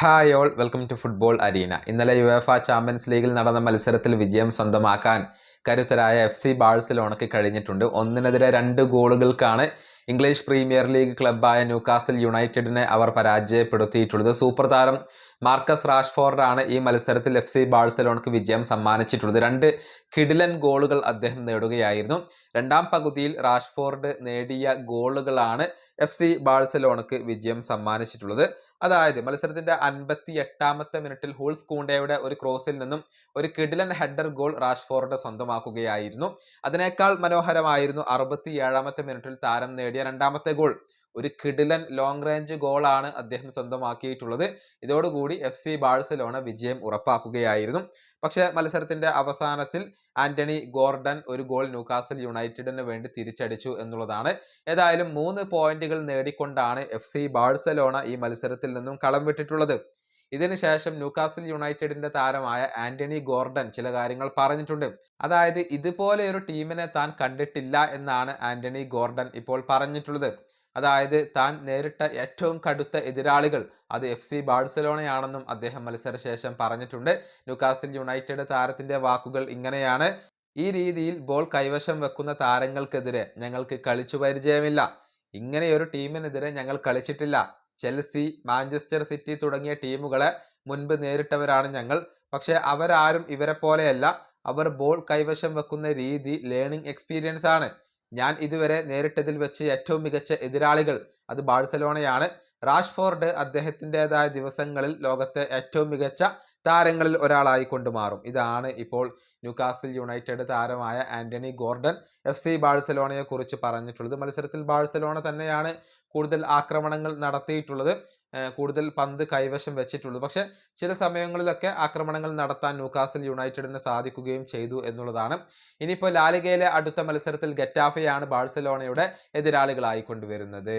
Hi all welcome to football arena ഇന്നലെ UEFA champions ലീഗിൽ നടന്ന മത്സരത്തിൽ വിജയം സ്വന്തമാക്കാൻ കരുത്തരായ എഫ് സി ബാഴ്സലോണയ്ക്ക് കഴിഞ്ഞിട്ടുണ്ട്. ഒന്നിനെതിരെ രണ്ട് ഗോളുകൾക്കാണ് ഇംഗ്ലീഷ് പ്രീമിയർ ലീഗ് ക്ലബ്ബായ ന്യൂകാസിൽ യുണൈറ്റഡിനെ അവർ പരാജയപ്പെടുത്തിയിട്ടുള്ളത്. സൂപ്പർ താരം മാർക്കസ് റാഷ്ഫോർഡാണ് ഈ മത്സരത്തിൽ എഫ് സി ബാഴ്സലോണയ്ക്ക് വിജയം സമ്മാനിച്ചിട്ടുള്ളത്. രണ്ട് കിഡിലൻ ഗോളുകൾ അദ്ദേഹം നേടുകയായിരുന്നു. രണ്ടാം പകുതിയിൽ റാഷ്ഫോർഡ് നേടിയ ഗോളുകളാണ് എഫ് സി ബാഴ്സലോണയ്ക്ക് വിജയം സമ്മാനിച്ചിട്ടുള്ളത്. അതായത് മത്സരത്തിന്റെ അൻപത്തി എട്ടാമത്തെ മിനിറ്റിൽ ഹൂൾസ് കൂണ്ടയുടെ ഒരു ക്രോസിൽ നിന്നും ഒരു കിഡിലൻ ഹെഡർ ഗോൾ റാഷ്ഫോർഡ് സ്വന്തമാക്കുകയായിരുന്നു അതിനേക്കാൾ മനോഹരമായിരുന്നു അറുപത്തി ഏഴാമത്തെ മിനിറ്റിൽ താരം നേടിയ രണ്ടാമത്തെ ഗോൾ. ഒരു കിടിലൻ ലോങ് റേഞ്ച് ഗോളാണ് അദ്ദേഹം സ്വന്തമാക്കിയിട്ടുള്ളത്. ഇതോടുകൂടി എഫ് സി ബാഴ്സലോണ വിജയം ഉറപ്പാക്കുകയായിരുന്നു. പക്ഷേ മത്സരത്തിന്റെ അവസാനത്തിൽ ആന്റണി ഗോർഡൻ ഒരു ഗോൾ ന്യൂകാസൽ യുണൈറ്റഡിന് വേണ്ടി തിരിച്ചടിച്ചു എന്നുള്ളതാണ്. ഏതായാലും മൂന്ന് പോയിന്റുകൾ നേടിക്കൊണ്ടാണ് എഫ് സി ബാഴ്സലോണ ഈ മത്സരത്തിൽ നിന്നും കളം വിട്ടിട്ടുള്ളത്. ഇതിനുശേഷം ന്യൂകാസിൽ യുണൈറ്റഡിന്റെ താരമായ ആന്റണി ഗോർഡൻ ചില കാര്യങ്ങൾ പറഞ്ഞിട്ടുണ്ട്. അതായത് ഇതുപോലെ ഒരു ടീമിനെ താൻ കണ്ടിട്ടില്ല എന്നാണ് ആന്റണി ഗോർഡൻ ഇപ്പോൾ പറഞ്ഞിട്ടുള്ളത്. അതായത് താൻ നേരിട്ട ഏറ്റവും കടുത്ത എതിരാളികൾ അത് എഫ് സി ബാഴ്സലോണയാണെന്നും അദ്ദേഹം മത്സരശേഷം പറഞ്ഞിട്ടുണ്ട്. ന്യൂകാസിൽ യുണൈറ്റഡ് താരത്തിന്റെ വാക്കുകൾ ഇങ്ങനെയാണ്. ഈ രീതിയിൽ ബോൾ കൈവശം വെക്കുന്ന താരങ്ങൾക്കെതിരെ ഞങ്ങൾക്ക് കളിച്ചു പരിചയമില്ല. ഇങ്ങനെയൊരു ടീമിനെതിരെ ഞങ്ങൾ കളിച്ചിട്ടില്ല. ചെൽസി മാഞ്ചസ്റ്റർ സിറ്റി തുടങ്ങിയ ടീമുകളെ മുൻപ് നേരിട്ടവരാണ് ഞങ്ങൾ. പക്ഷെ അവരാരും ഇവരെ പോലെയല്ല. അവർ ബോൾ കൈവശം വെക്കുന്ന രീതി ലേണിംഗ് എക്സ്പീരിയൻസ് ആണ് ഞാൻ ഇതുവരെ നേരിട്ടതിൽ വെച്ച് ഏറ്റവും മികച്ച എതിരാളികൾ അത് ബാഴ്സലോണയാണ്. റാഷ്ഫോർഡ് അദ്ദേഹത്തിന്റെതായ ദിവസങ്ങളിൽ ലോകത്തെ ഏറ്റവും മികച്ച താരങ്ങളിൽ ഒരാളായി കൊണ്ടുമാറും. ഇതാണ് ഇപ്പോൾ ന്യൂകാസിൽ യുണൈറ്റഡ് താരമായ ആന്റണി ഗോർഡൻ എഫ് സി ബാഴ്സലോണയെ കുറിച്ച് പറഞ്ഞിട്ടുള്ളത്. മത്സരത്തിൽ ബാഴ്സലോണ തന്നെയാണ് കൂടുതൽ ആക്രമണങ്ങൾ നടത്തിയിട്ടുള്ളത്. കൂടുതൽ പന്ത് കൈവശം വെച്ചിട്ടുള്ളത്. പക്ഷേ ചില സമയങ്ങളിലൊക്കെ ആക്രമണങ്ങൾ നടത്താൻ ന്യൂകാസിൽ യുണൈറ്റഡിന് സാധിക്കുകയും ചെയ്തു എന്നുള്ളതാണ്. ഇനിയിപ്പോൾ ലാലിഗയിലെ അടുത്ത മത്സരത്തിൽ ഗറ്റാഫയാണ് ബാഴ്സലോണയുടെ എതിരാളികളായി കൊണ്ടുവരുന്നത്.